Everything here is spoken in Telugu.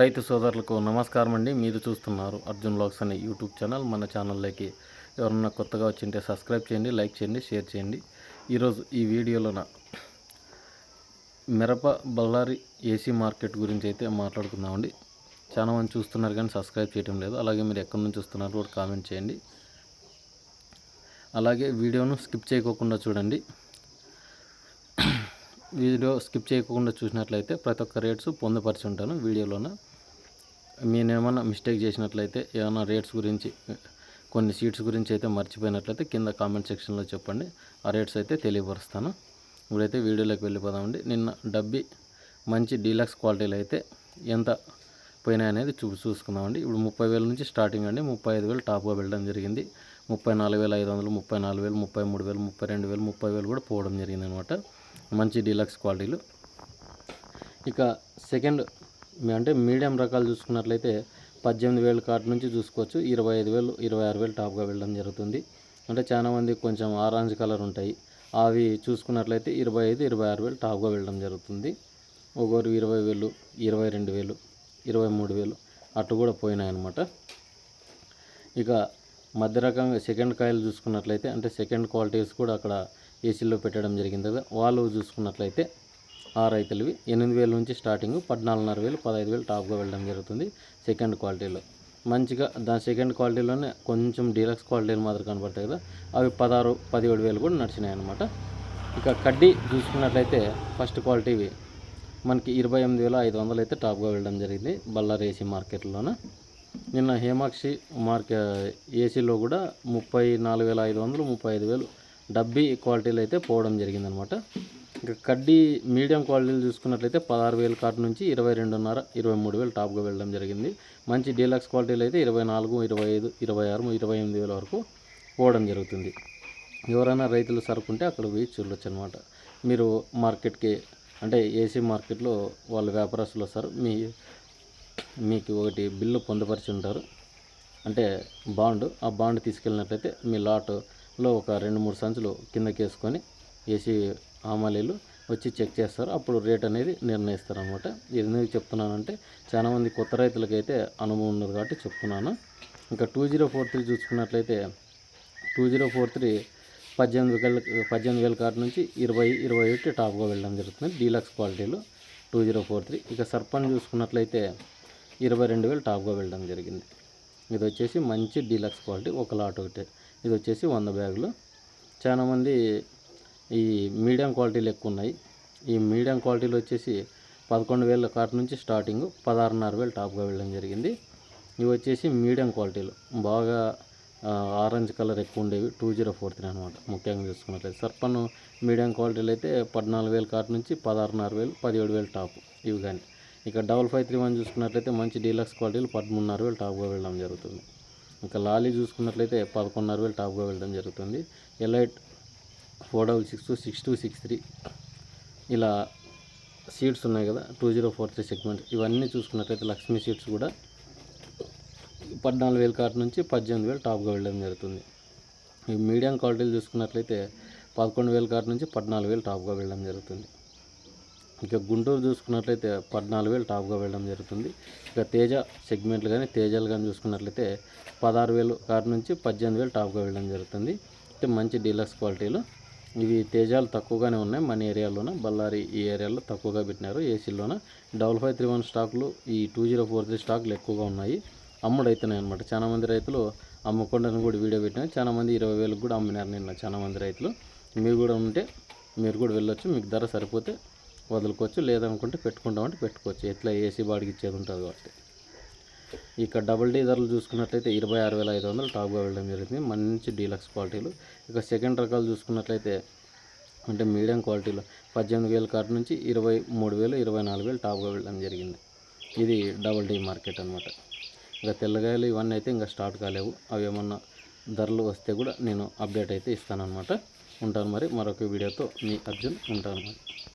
రైతు సోదరులకు నమస్కారం అండి మీరు చూస్తున్నారు అర్జున్ బ్లాగ్స్ అనే యూట్యూబ్ ఛానల్. మన ఛానల్లోకి ఎవరన్నా కొత్తగా వచ్చింటే సబ్స్క్రైబ్ చేయండి లైక్ చేయండి షేర్ చేయండి. ఈరోజు ఈ వీడియోలోన మిరప బళ్ళారి ఏసీ మార్కెట్ గురించి అయితే మాట్లాడుకుందామండి. చాలా మంది చూస్తున్నారు కానీ సబ్స్క్రైబ్ చేయడం లేదు. అలాగే మీరు ఎక్కడి నుంచి చూస్తున్నారు కూడా కామెంట్ చేయండి. అలాగే వీడియోను స్కిప్ చేయకోకుండా చూడండి. వీడియో స్కిప్ చేయకుండా చూసినట్లయితే ప్రతి ఒక్క రేట్స్ పొందుపరిచి ఉంటాను వీడియోలోన. నేనేమన్నా మిస్టేక్ చేసినట్లయితే ఏమైనా రేట్స్ గురించి కొన్ని సీట్స్ గురించి అయితే మర్చిపోయినట్లయితే కింద కామెంట్ సెక్షన్లో చెప్పండి. ఆ రేట్స్ అయితే తెలియపరుస్తాను. ఇప్పుడైతే వీడియోలోకి వెళ్ళిపోదామండి. నిన్న డబ్బి మంచి డీలక్స్ క్వాలిటీలు అయితే ఎంత పోయినాయి అనేది చూ చూసుకుందామండి. ఇప్పుడు ముప్పై వేల నుంచి స్టార్టింగ్ అండి. ముప్పై ఐదు వేలు టాప్గా వెళ్ళడం జరిగింది. ముప్పై నాలుగు వేల ఐదు వందలు ముప్పై నాలుగు వేలు ముప్పై మూడు వేలు ముప్పై రెండు వేలు ముప్పై వేలు కూడా పోవడం జరిగింది అనమాట మంచి డీలక్స్ క్వాలిటీలు. ఇక సెకండ్ అంటే మీడియం రకాలు చూసుకున్నట్లయితే పద్దెనిమిది వేల కార్డు నుంచి చూసుకోవచ్చు. ఇరవై ఐదు వేలు ఇరవై ఆరు వేలు టాప్గా వెళ్ళడం జరుగుతుంది. అంటే చాలా మంది కొంచెం ఆరెంజ్ కలర్ ఉంటాయి. అవి చూసుకున్నట్లయితే ఇరవై ఐదు ఇరవై ఆరు వేలు టాప్గా వెళ్ళడం జరుగుతుంది. ఒకరు ఇరవై వేలు ఇరవై రెండు వేలు ఇరవై మూడు వేలు అటు కూడా పోయినాయన్నమాట. ఇక మధ్య రకంగా సెకండ్ కాయలు చూసుకున్నట్లయితే అంటే సెకండ్ క్వాలిటీస్ కూడా అక్కడ ఏసీలో పెట్టడం జరిగింది. కదా వాళ్ళు చూసుకున్నట్లయితే ఆ రైతులవి ఎనిమిది వేల నుంచి స్టార్టింగ్ పద్నాలుగున్నర వేలు పదహైదు వేలు టాప్గా వెళ్ళడం జరుగుతుంది సెకండ్ క్వాలిటీలో. మంచిగా దాని సెకండ్ క్వాలిటీలోనే కొంచెం డీలక్స్ క్వాలిటీలు మాత్రం కనబడతాయి కదా అవి పదహారు పదిహేడు వేలు కూడా నడిచినాయి అనమాట ఇక కడ్డీ చూసుకున్నట్లయితే ఫస్ట్ క్వాలిటీవి మనకి ఇరవై ఎనిమిది వేల ఐదు వందలు అయితే టాప్గా వెళ్ళడం జరిగింది బళ్ళారి ఏసీ మార్కెట్లోన. నిన్న హేమాక్షి మార్కె ఏసీలో కూడా ముప్పై నాలుగు వేల ఐదు వందలు ముప్పై ఐదు వేలు డబ్బీ క్వాలిటీలు అయితే పోవడం జరిగిందనమాట. ఇంకా కడ్డీ మీడియం క్వాలిటీలు చూసుకున్నట్లయితే పదహారు వేల కార్డు నుంచి ఇరవై రెండున్నర ఇరవై మూడు వేలు టాప్గా వెళ్ళడం జరిగింది. మంచి డీలక్స్ క్వాలిటీలు అయితే ఇరవై నాలుగు ఇరవై ఐదు ఇరవై ఆరు ఇరవై ఎనిమిది వేల వరకు పోవడం జరుగుతుంది. ఎవరైనా రైతులు సరుకుంటే అక్కడ పోయి చూడొచ్చు అనమాట మీరు మార్కెట్కి అంటే ఏసీ మార్కెట్లో వాళ్ళు వ్యాపారస్తులు వస్తారు. మీ మీకు ఒకటి బిల్లు పొందుపరిచి ఉంటారు. అంటే బాండ్ ఆ బాండ్ తీసుకెళ్ళినట్లయితే మీ లో ఒక రెండు మూడు సంచులు కిందకి వేసుకొని ఏసీ ఆమాలీలు వచ్చి చెక్ చేస్తారు. అప్పుడు రేట్ అనేది నిర్ణయిస్తారు అనమాట ఇది ఎందుకు చెప్తున్నానంటే చాలామంది కొత్త రైతులకైతే అనుభవం ఉన్నది కాబట్టి చెప్తున్నాను. ఇంకా టూ జీరో ఫోర్ త్రీ చూసుకున్నట్లయితే టూ జీరో ఫోర్ త్రీ పద్దెనిమిది వేల పద్దెనిమిది వేల కార్డు నుంచి ఇరవై ఇరవై ఒకటి టాప్గా వెళ్ళడం జరుగుతుంది. డీలక్స్ క్వాలిటీలో టూ జీరో ఫోర్ త్రీ. ఇక సర్పంచ్ చూసుకున్నట్లయితే ఇరవై రెండు వేలు టాప్గా వెళ్ళడం జరిగింది. ఇది వచ్చేసి మంచి డీలక్స్ క్వాలిటీ ఒక లాట్ ఒకటే. ఇది వచ్చేసి వంద బ్యాగులు. చాలామంది ఈ మీడియం క్వాలిటీలు ఎక్కువ ఉన్నాయి. ఈ మీడియం క్వాలిటీలు వచ్చేసి పదకొండు వేల కాటి నుంచి స్టార్టింగ్ పదహారున్నర వేలు టాప్గా వెళ్ళడం జరిగింది. ఇవి వచ్చేసి మీడియం క్వాలిటీలు. బాగా ఆరెంజ్ కలర్ ఎక్కువ ఉండేవి. టూ జీరో ఫోర్ త్రీ అనమాట ముఖ్యంగా చూసుకున్నట్లయితే సర్పన్ మీడియం క్వాలిటీలు అయితే పద్నాలుగు వేల కాటి నుంచి పదహారున్నర వేలు పదిహేడు వేలు టాప్ ఇవి కానీ. ఇక డబల్ ఫైవ్ త్రీ వన్ చూసుకున్నట్లయితే మంచి డీలక్స్ క్వాలిటీలు పదమూడున్నర వేలు టాప్గా వెళ్ళడం జరుగుతుంది. ఇంకా లాలీ చూసుకున్నట్లయితే పదకొండున్నర వేలు టాప్గా వెళ్ళడం జరుగుతుంది. Elite four double six two six two six three ఇలా సీట్స్ ఉన్నాయి కదా two zero four three segment ఇవన్నీ చూసుకున్నట్లయితే లక్ష్మీ సీట్స్ కూడా పద్నాలుగు వేల కాటు నుంచి పద్దెనిమిది వేలు టాప్గా వెళ్ళడం జరుగుతుంది. ఈ మీడియం క్వాలిటీలు చూసుకున్నట్లయితే పదకొండు వేల కాటు నుంచి పద్నాలుగు వేలు టాప్గా వెళ్ళడం జరుగుతుంది. ఇక గుంటూరు చూసుకున్నట్లయితే పద్నాలుగు వేలు టాప్గా వెళ్ళడం జరుగుతుంది. ఇక తేజ సెగ్మెంట్లు కానీ తేజాలు కానీ చూసుకున్నట్లయితే పదహారు వేలు కారు నుంచి పద్దెనిమిది వేలు టాప్గా వెళ్ళడం జరుగుతుంది. అంటే మంచి డీలక్స్ క్వాలిటీలు. ఇవి తేజాలు తక్కువగానే ఉన్నాయి. మన ఏరియాలోన? బళ్ళారి ఈ ఏరియాలో తక్కువగా పెట్టినారు. ఏసీలోన డబల్ ఫైవ్ త్రీ వన్ స్టాకులు ఈ టూ జీరో ఫోర్ త్రీ స్టాకులు ఎక్కువగా ఉన్నాయి. అమ్ముడైతున్నాయి అనమాట చాలామంది రైతులు అమ్మకుండా కూడా వీడియో పెట్టినా చాలామంది ఇరవై వేలకు కూడా అమ్మినారు నిన్న చాలామంది రైతులు. మీరు కూడా ఉంటే మీరు కూడా వెళ్ళొచ్చు. మీకు ధర సరిపోతే వదులుకోవచ్చు లేదనుకుంటే పెట్టుకుంటామంటే పెట్టుకోవచ్చు. ఎట్లా ఏసీ బాడికి ఇచ్చేది ఉంటుంది కాబట్టి. ఇక డబుల్ డీ ధరలు చూసుకున్నట్లయితే ఇరవై ఆరు వేల ఐదు వందలు టాప్గా వెళ్ళడం జరిగింది. మంచి డీలక్స్ క్వాలిటీలు. ఇక సెకండ్ రకాలు చూసుకున్నట్లయితే అంటే మీడియం క్వాలిటీలో పద్దెనిమిది వేల కార్డు నుంచి ఇరవై మూడు వేలు ఇరవై నాలుగు వేలు టాప్గా వెళ్ళడం జరిగింది. ఇది డబుల్ డీ మార్కెట్ అనమాట ఇంకా తెల్లగాయలు ఇవన్నీ అయితే ఇంకా స్టార్ట్ కాలేవు. అవి ఏమన్నా ధరలు వస్తే కూడా నేను అప్డేట్ అయితే ఇస్తాను ఉంటాను మరి. మరొక వీడియోతో మీ అర్జున్ ఉంటాను మరి.